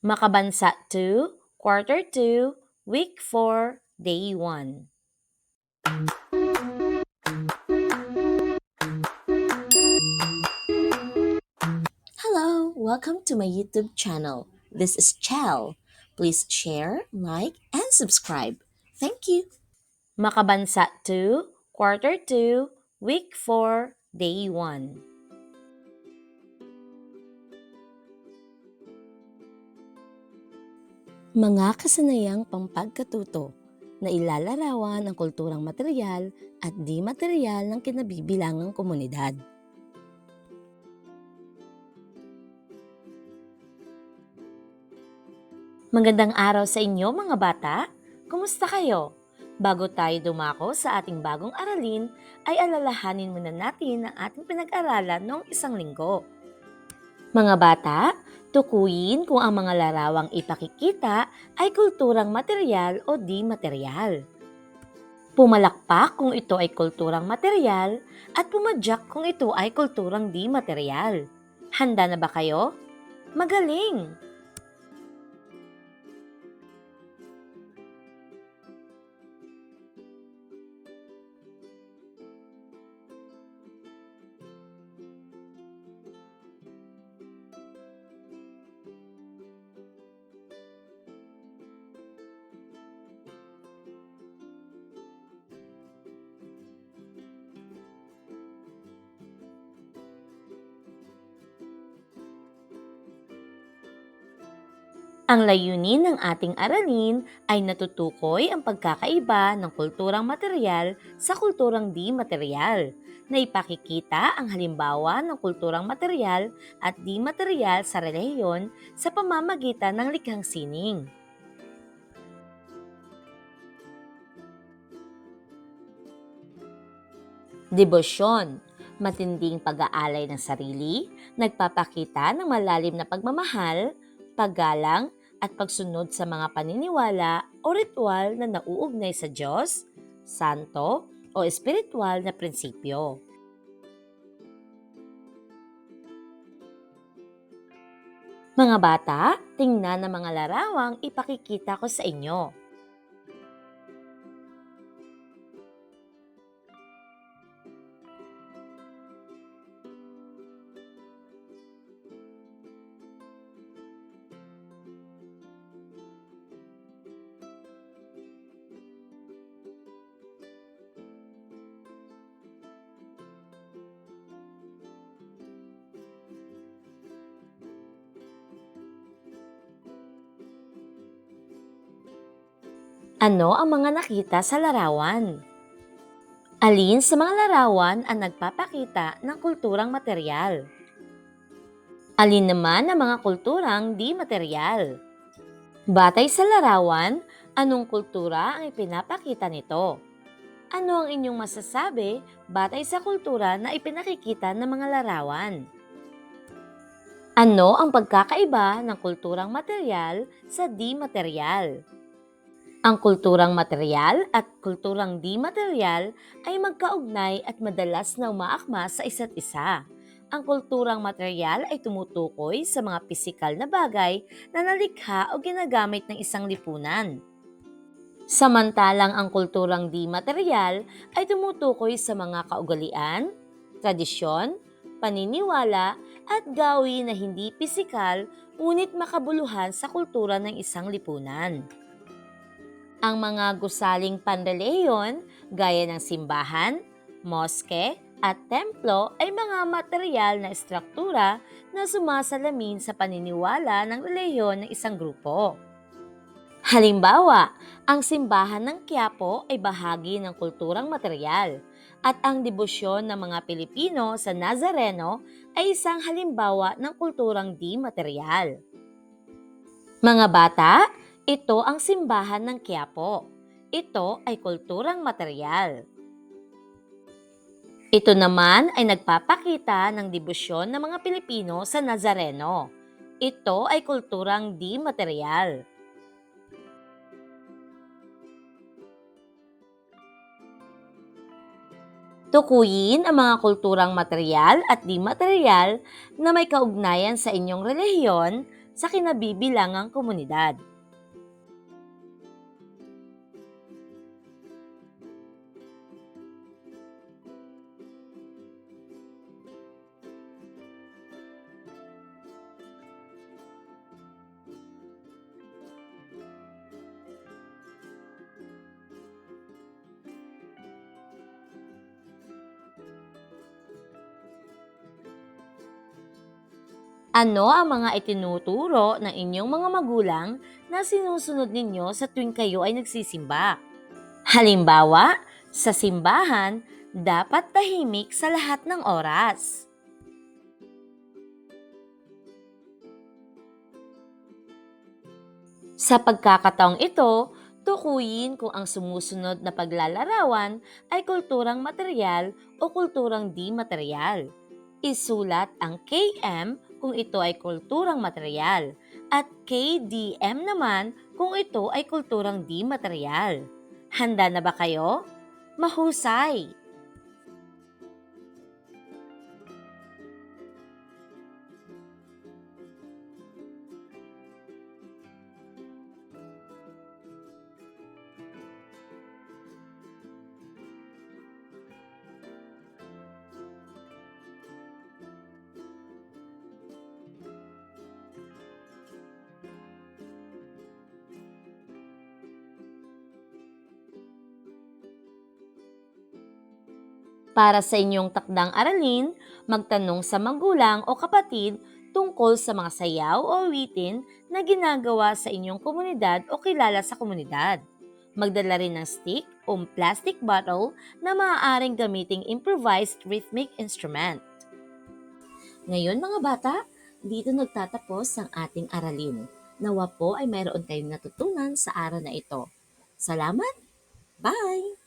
Makabansa 2, Quarter 2, Week 4, Day 1. Hello, welcome to my YouTube channel. This is Chel. Please share, like, and subscribe. Thank you. Makabansa 2, Quarter 2, Week 4, Day 1. Mga kasanayang pampagkatuto na ilalarawan ang kulturang material at di material ng kinabibilangang komunidad. Magandang araw sa inyo mga bata. Kumusta kayo? Bago tayo dumako sa ating bagong aralin, ay alalahanin muna natin ang ating pinag-aralan noong isang linggo. Mga bata, tukuyin kung ang mga larawang ipakikita ay kulturang material o di material. Pumalakpak kung ito ay kulturang material at pumadyak kung ito ay kulturang di material. Handa na ba kayo? Magaling! Ang layunin ng ating aralin ay natutukoy ang pagkakaiba ng kulturang material sa kulturang di material, na ipakikita ang halimbawa ng kulturang material at di material sa relihiyon sa pamamagitan ng likhang sining. Debosyon, matinding pag-aalay ng sarili, nagpapakita ng malalim na pagmamahal, paggalang, at pagsunod sa mga paniniwala o ritual na nauugnay sa Diyos, Santo, o espiritual na prinsipyo. Mga bata, tingnan ang mga larawang ipakikita ko sa inyo. Ano ang mga nakita sa larawan? Alin sa mga larawan ang nagpapakita ng kulturang material? Alin naman ang mga kulturang di material? Batay sa larawan, anong kultura ang ipinapakita nito? Ano ang inyong masasabi batay sa kultura na ipinakikita ng mga larawan? Ano ang pagkakaiba ng kulturang material sa di material? Ang kulturang material at kulturang di material ay magkaugnay at madalas na umaakma sa isa't isa. Ang kulturang material ay tumutukoy sa mga pisikal na bagay na nalikha o ginagamit ng isang lipunan. Samantalang ang kulturang di material ay tumutukoy sa mga kaugalian, tradisyon, paniniwala at gawi na hindi pisikal ngunit makabuluhan sa kultura ng isang lipunan. Ang mga gusaling panreliyon gaya ng simbahan, moske, at templo ay mga material na estruktura na sumasalamin sa paniniwala ng reliyon ng isang grupo. Halimbawa, ang simbahan ng Quiapo ay bahagi ng kulturang material at ang debosyon ng mga Pilipino sa Nazareno ay isang halimbawa ng kulturang di material. Mga bata, ito ang simbahan ng Quiapo. Ito ay kulturang material. Ito naman ay nagpapakita ng debosyon ng mga Pilipino sa Nazareno. Ito ay kulturang di material. Tukuyin ang mga kulturang material at di material na may kaugnayan sa inyong relihiyon, sa kinabibilangang komunidad. Ano ang mga itinuturo ng inyong mga magulang na sinusunod ninyo sa tuwing kayo ay nagsisimba? Halimbawa, sa simbahan, dapat tahimik sa lahat ng oras. Sa pagkakataong ito, tukuyin kung ang sumusunod na paglalarawan ay kulturang material o kulturang di material. Isulat ang KM kung ito ay kulturang material at KDM naman kung ito ay kulturang di material. Handa na ba kayo? Mahusay! Para sa inyong takdang aralin, magtanong sa magulang o kapatid tungkol sa mga sayaw o awitin na ginagawa sa inyong komunidad o kilala sa komunidad. Magdala rin ng stick o plastic bottle na maaaring gamiting improvised rhythmic instrument. Ngayon mga bata, dito nagtatapos ang ating aralin. Nawa po ay mayroon kayong natutunan sa araw na ito. Salamat! Bye!